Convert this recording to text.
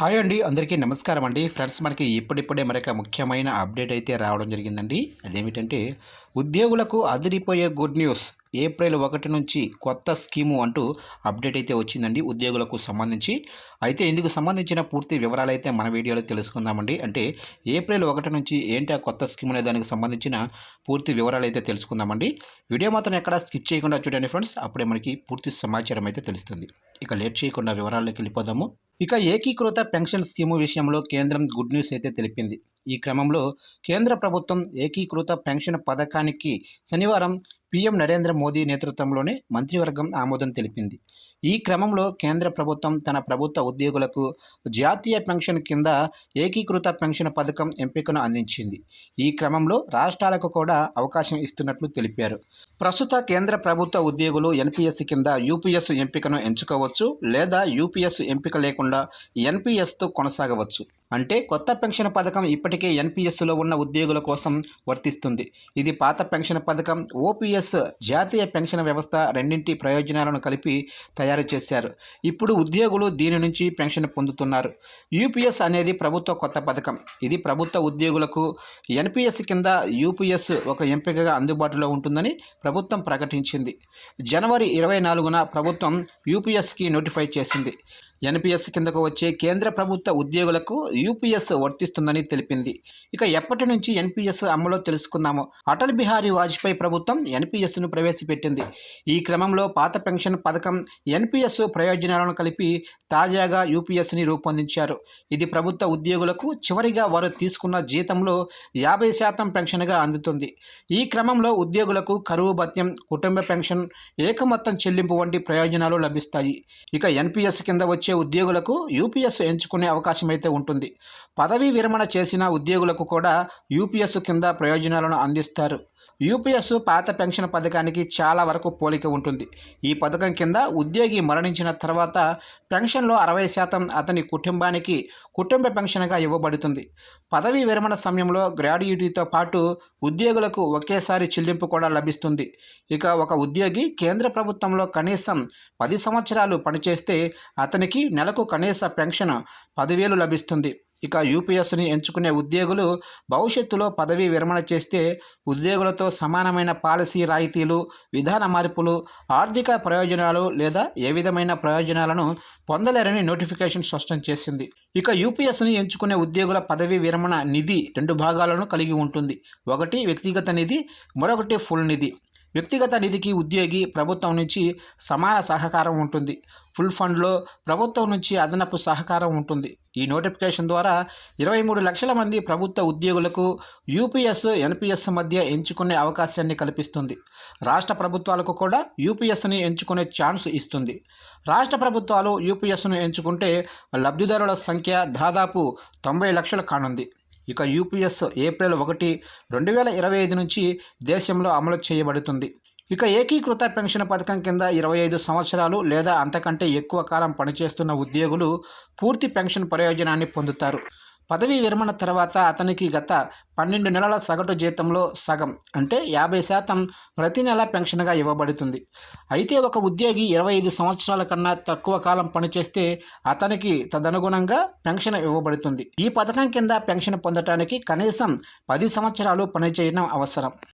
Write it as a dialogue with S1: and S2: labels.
S1: Hi అండి అందరికీ నమస్కారం అండి. ఫ్రెండ్స్ మనకి ఇప్పుడిప్పుడే మరొక ముఖ్యమైన అప్డేట్ అయితే రావడం జరిగిందండి. అదేమిటంటే ఉద్యోగులకు అదిరిపోయే గుడ్ న్యూస్ ఏప్రిల్ ఒకటి నుంచి కొత్త స్కీము అంటూ అప్డేట్ అయితే వచ్చిందండి ఉద్యోగులకు సంబంధించి. అయితే ఇందుకు సంబంధించిన పూర్తి వివరాలు అయితే మన వీడియోలో తెలుసుకుందామండి. అంటే ఏప్రిల్ ఒకటి నుంచి ఏంటి ఆ కొత్త స్కీమ్ అనే దానికి సంబంధించిన పూర్తి వివరాలు అయితే తెలుసుకుందామండి. వీడియో మాత్రం ఎక్కడ స్కిప్ చేయకుండా చూడండి ఫ్రెండ్స్. అప్పుడే మనకి పూర్తి సమాచారం అయితే తెలుస్తుంది. ఇక లేట్ చేయకుండా వివరాల్లోకి వెళ్ళిపోదాము. ఇక ఏకీకృత పెన్షన్ స్కీము విషయంలో కేంద్రం గుడ్ న్యూస్ అయితే తెలిపింది. ఈ క్రమంలో కేంద్ర ప్రభుత్వం ఏకీకృత పెన్షన్ పథకానికి శనివారం పీఎం నరేంద్ర మోదీ నేతృత్వంలోనే మంత్రివర్గం ఆమోదం తెలిపింది. ఈ క్రమంలో కేంద్ర ప్రభుత్వం తన ప్రభుత్వ ఉద్యోగులకు జాతీయ పెన్షన్ కింద ఏకీకృత పెన్షన్ పథకం ఎంపికను అందించింది. ఈ క్రమంలో రాష్ట్రాలకు కూడా అవకాశం ఇస్తున్నట్లు తెలిపారు. ప్రస్తుత కేంద్ర ప్రభుత్వ ఉద్యోగులు ఎన్పిఎస్ కింద యూపీఎస్ ఎంపికను ఎంచుకోవచ్చు లేదా యూపీఎస్ ఎంపిక లేకుండా ఎన్పిఎస్తో కొనసాగవచ్చు. అంటే కొత్త పెన్షన్ పథకం ఇప్పటికే ఎన్పిఎస్లో ఉన్న ఉద్యోగుల కోసం వర్తిస్తుంది. ఇది పాత పెన్షన్ పథకం ఓపీఎస్ జాతీయ పెన్షన్ వ్యవస్థ రెండింటి ప్రయోజనాలను కలిపి తయారు చేశారు. ఇప్పుడు ఉద్యోగులు దీని నుంచి పెన్షన్ పొందుతున్నారు. యూపీఎస్ అనేది ప్రభుత్వ కొత్త పథకం. ఇది ప్రభుత్వ ఉద్యోగులకు ఎన్పిఎస్ కింద యూపీఎస్ ఒక ఎంపికగా అందుబాటులో ఉంటుందని ప్రభుత్వం ప్రకటించింది. జనవరి ఇరవై నాలుగున ప్రభుత్వం యూపీఎస్కి నోటిఫై చేసింది. ఎన్పిఎస్ కిందకు వచ్చే కేంద్ర ప్రభుత్వ ఉద్యోగులకు యూపీఎస్ వర్తిస్తుందని తెలిపింది. ఇక ఎప్పటి నుంచి ఎన్పిఎస్ అమలో తెలుసుకుందాము. అటల్ బిహారీ వాజ్పేయి ప్రభుత్వం ఎన్పిఎస్ను ప్రవేశపెట్టింది. ఈ క్రమంలో పాత పెన్షన్ పథకం ఎన్పిఎస్ ప్రయోజనాలను కలిపి తాజాగా యూపీఎస్ని రూపొందించారు. ఇది ప్రభుత్వ ఉద్యోగులకు చివరిగా వారు తీసుకున్న జీతంలో యాభై శాతం పెన్షన్గా అందుతుంది. ఈ క్రమంలో ఉద్యోగులకు కరువు భత్యం కుటుంబ పెన్షన్ ఏకమొత్తం చెల్లింపు వంటి ప్రయోజనాలు లభిస్తాయి. ఇక ఎన్పిఎస్ కింద వచ్చే ఉద్యోగులకు యూపీఎస్ ఎంచుకునే అవకాశం అయితే ఉంటుంది. పదవీ విరమణ చేసిన ఉద్యోగులకు కూడా యూపీఎస్ కింద ప్రయోజనాలను అందిస్తారు. యూపీఎస్ పాత పెన్షన్ పథకానికి చాలా వరకు పోలిక ఉంటుంది. ఈ పథకం కింద ఉద్యోగి మరణించిన తర్వాత పెన్షన్లో అరవై శాతం అతని కుటుంబానికి కుటుంబ పెన్షన్గా ఇవ్వబడుతుంది. పదవీ విరమణ సమయంలో గ్రాడ్యుయేటీతో పాటు ఉద్యోగులకు ఒకేసారి చెల్లింపు కూడా లభిస్తుంది. ఇక ఒక ఉద్యోగి కేంద్ర ప్రభుత్వంలో కనీసం పది సంవత్సరాలు పనిచేస్తే అతనికి నెలకు కనీస పెన్షన్ పదివేలు లభిస్తుంది. ఇక యూపీఎస్ని ఎంచుకునే ఉద్యోగులు భవిష్యత్తులో పదవీ విరమణ చేస్తే ఉద్యోగులతో సమానమైన పాలసీ రాయితీలు విధాన మార్పులు ఆర్థిక ప్రయోజనాలు లేదా ఏ విధమైన ప్రయోజనాలను పొందలేరని నోటిఫికేషన్ స్పష్టం చేసింది. ఇక యూపీఎస్ని ఎంచుకునే ఉద్యోగుల పదవీ విరమణ నిధి రెండు భాగాలను కలిగి ఉంటుంది. ఒకటి వ్యక్తిగత నిధి మరొకటి ఫుల్ నిధి. వ్యక్తిగత నిధికి ఉద్యోగి ప్రభుత్వం నుంచి సమాన సహకారం ఉంటుంది. ఫుల్ ఫండ్లో ప్రభుత్వం నుంచి అదనపు సహకారం ఉంటుంది. ఈ నోటిఫికేషన్ ద్వారా ఇరవై మూడు లక్షల మంది ప్రభుత్వ ఉద్యోగులకు యూపీఎస్ ఎన్పిఎస్ మధ్య ఎంచుకునే అవకాశాన్ని కల్పిస్తుంది. రాష్ట్ర ప్రభుత్వాలకు కూడా యూపీఎస్ని ఎంచుకునే ఛాన్స్ ఇస్తుంది. రాష్ట్ర ప్రభుత్వాలు యూపీఎస్ను ఎంచుకుంటే లబ్ధిదారుల సంఖ్య దాదాపు తొంభై లక్షలు కానుంది. ఇక యూపీఎస్ ఏప్రిల్ ఒకటి రెండు వేల ఇరవై ఐదు నుంచి దేశంలో అమలు చేయబడుతుంది. ఇక ఏకీకృత పెన్షన్ పథకం కింద ఇరవై ఐదు సంవత్సరాలు లేదా అంతకంటే ఎక్కువ కాలం పనిచేస్తున్న ఉద్యోగులు పూర్తి పెన్షన్ ప్రయోజనాన్ని పొందుతారు. పదవీ విరమణ తర్వాత అతనికి గత పన్నెండు నెలల సగటు జీతంలో సగం అంటే యాభై శాతం ప్రతి నెల పెన్షన్గా ఇవ్వబడుతుంది. అయితే ఒక ఉద్యోగి ఇరవై ఐదు సంవత్సరాల కన్నా తక్కువ కాలం పనిచేస్తే అతనికి తదనుగుణంగా పెన్షన్ ఇవ్వబడుతుంది. ఈ పథకం కింద పెన్షన్ పొందటానికి కనీసం పది సంవత్సరాలు పనిచేయడం అవసరం.